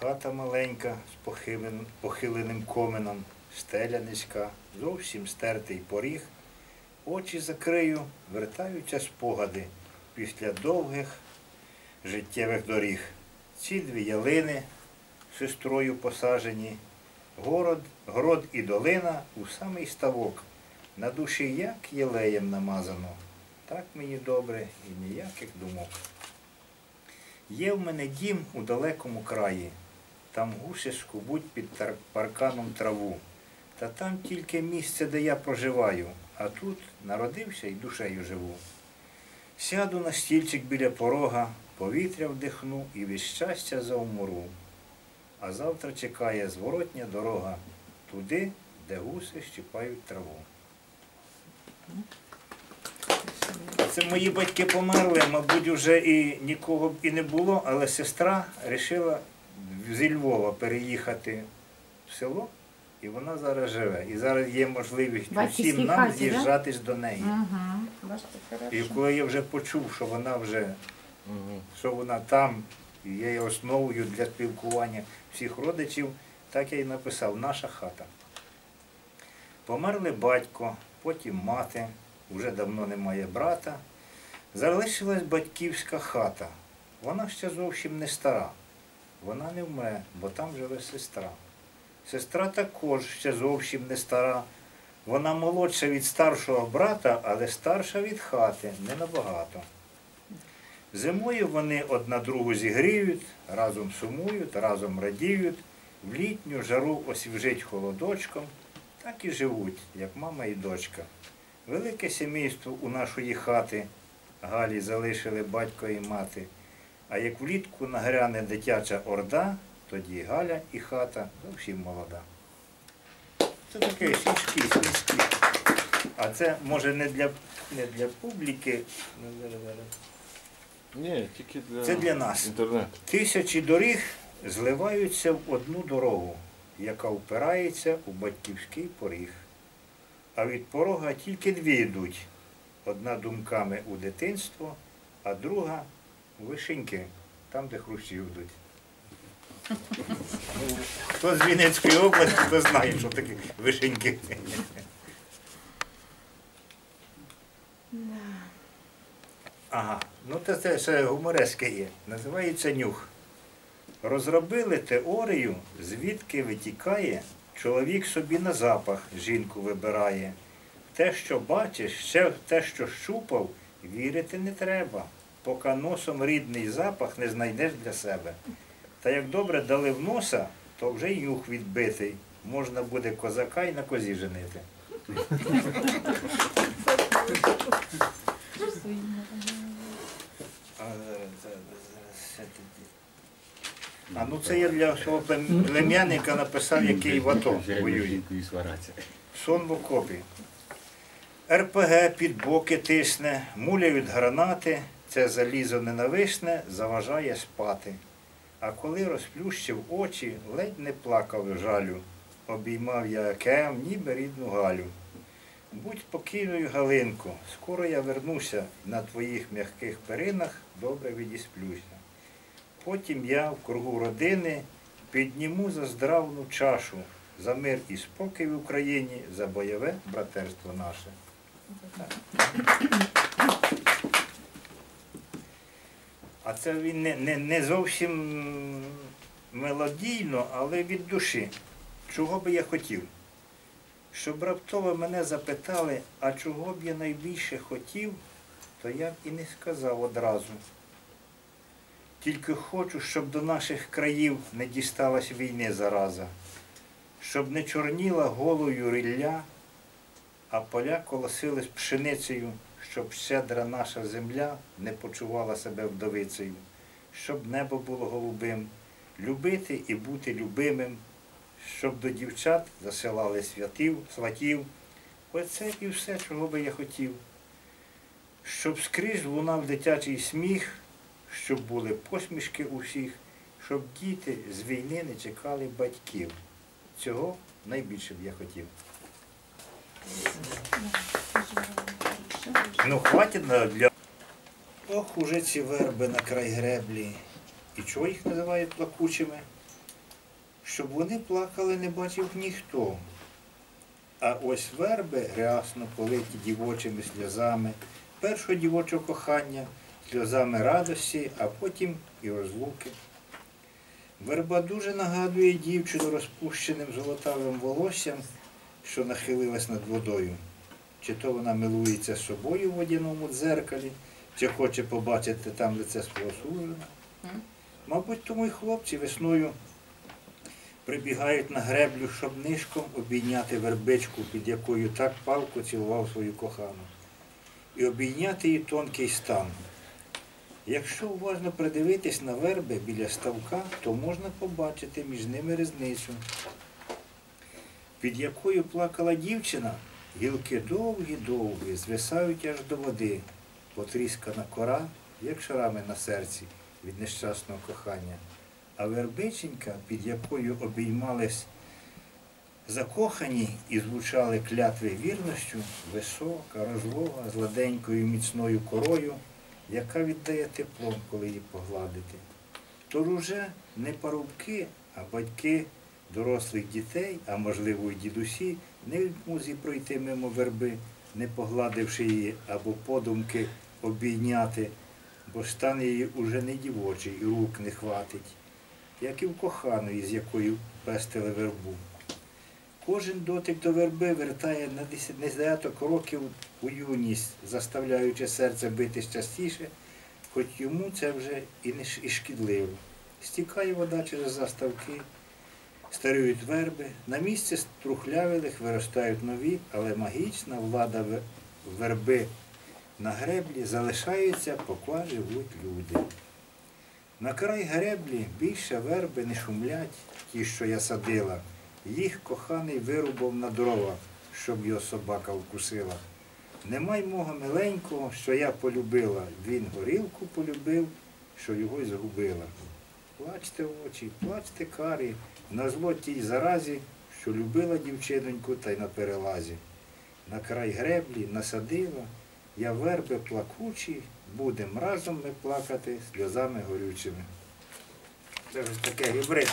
Хата маленька з похиленим коменом, стеля низька, зовсім стертий поріг. Очі закрию, вертаються спогади після довгих життєвих доріг. Ці дві ялини сестрою посажені, город, город і долина у самий ставок. На душі як єлеєм намазано, так мені добре і ніяких думок. Є в мене дім у далекому краї, там гуси скубуть під парканом траву. Та там тільки місце, де я проживаю, а тут народився і душею живу. Сяду на стільчик біля порога, повітря вдихну і від щастя заумру. А завтра чекає зворотня дорога туди, де гуси щипають траву. Це мої батьки померли, мабуть, вже і нікого б і не було, але сестра вирішила зі Львова переїхати в село, і вона зараз живе. І зараз є можливість Батьківській усім нам хаті, да? з'їжджатись до неї. Угу. Бачите, І хорошо. коли я вже почув, що вона вже що вона там і є основою для спілкування всіх родичів, так я й написав наша хата. Померли батько, потім мати, вже давно немає брата. Залишилась батьківська хата. Вона ще зовсім не стара. Вона не вмре, бо там живе сестра. Сестра також ще зовсім не стара. Вона молодша від старшого брата, але старша від хати, не набагато. Зимою вони одна другу зігріють, разом сумують, разом радіють, в літню жару освіжить холодочком, так і живуть, як мама і дочка. Велике сімейство у нашої хати Галі залишили батько і мати. А як влітку нагряне дитяча орда, тоді Галя і хата зовсім молода. Це таке сільські, сільські. А це може не для, не для публіки. ну. Ні, тільки для, Це для нас. інтернету. Тисячі доріг зливаються в одну дорогу, яка впирається у батьківський поріг. А від порога тільки дві йдуть. Одна думками у дитинство, а друга вишеньки, там, де хрущі йдуть. Ну, Хто з Вінницької області, хто знає, що таке вишеньки. Ага, ну це, це ще гумореське є. Називається нюх. Розробили теорію, звідки витікає, чоловік собі на запах жінку вибирає. Те, що бачиш, ще те, що щупав, вірити не треба, поки носом рідний запах не знайдеш для себе. Та як добре дали в носа, то вже й нюх відбитий. Можна буде козака й на козі женити. А, ну це я для свого плем'янника написав, який в АТО воює. Сон в окопі. РПГ під боки тисне, муляють гранати, це залізо ненависне, заважає спати. А коли розплющив очі, ледь не плакав жалю. Обіймав я океан, ніби рідну Галю. Будь спокійною, Галинко, скоро я вернуся на твоїх м'яких перинах, добре відісплюся. Потім я в кругу родини підніму за здравну чашу за мир і спокій в Україні, за бойове братерство наше. А це він не, не, не зовсім мелодійно, але від душі. Чого би я хотів? Щоб раптово мене запитали, а чого б я найбільше хотів, то я б і не сказав одразу. Тільки хочу, щоб до наших країв не дісталась війни зараза, щоб не чорніла голою рілля, а поля колосились пшеницею, щоб щедра наша земля не почувала себе вдовицею, щоб небо було голубим, любити і бути любимим, щоб до дівчат засилали святів, сватів. Оце і все, чого би я хотів. Щоб скрізь лунав дитячий сміх, щоб були посмішки у всіх, щоб діти з війни не чекали батьків. Цього найбільше б я хотів. Ну, хватить для. Ох, уже ці верби на край греблі. І чого їх називають плакучими? щоб вони плакали, не бачив ніхто. А ось верби рясно политі дівочими сльозами, першого дівочого кохання, сльозами радості, а потім і розлуки. Верба дуже нагадує дівчину розпущеним золотавим волоссям, що нахилилась над водою. Чи то вона милується собою в водяному дзеркалі, чи хоче побачити там лице свого сужена. Мабуть, тому й хлопці весною прибігають на греблю, щоб нишком обійняти вербичку, під якою так палко цілував свою кохану, і обійняти її тонкий стан. Якщо уважно придивитись на верби біля ставка, то можна побачити між ними різницю, під якою плакала дівчина, гілки довгі-довгі, звисають аж до води, потріскана кора, як шарами на серці від нещасного кохання. А вербиченька, під якою обіймались закохані і звучали клятви вірнощу, висока, розлога, з ладенькою міцною корою, яка віддає теплом, коли її погладити. Тож уже не парубки, а батьки дорослих дітей, а можливо й дідусі, не в музі пройти мимо верби, не погладивши її або подумки обійняти, бо стан її уже не дівочий і рук не хватить, як і в коханої, з якою пестили вербу. Кожен дотик до верби вертає на десят- десяток років у юність, заставляючи серце битись частіше, хоч йому це вже і шкідливо. Стікає вода через заставки, старіють верби, на місці струхлявілих виростають нові, але магічна влада верби на греблі залишається, поки живуть люди. На край греблі більше верби не шумлять, ті, що я садила. Їх коханий вирубав на дрова, щоб його собака вкусила. Немай мого миленького, що я полюбила. Він горілку полюбив, що його й згубила. Плачте очі, плачте карі, на зло тій заразі, що любила дівчиноньку та й на перелазі. На край греблі насадила, я верби плакучі, будем разом ми плакати сльозами горючими. Це ж таке гібрид.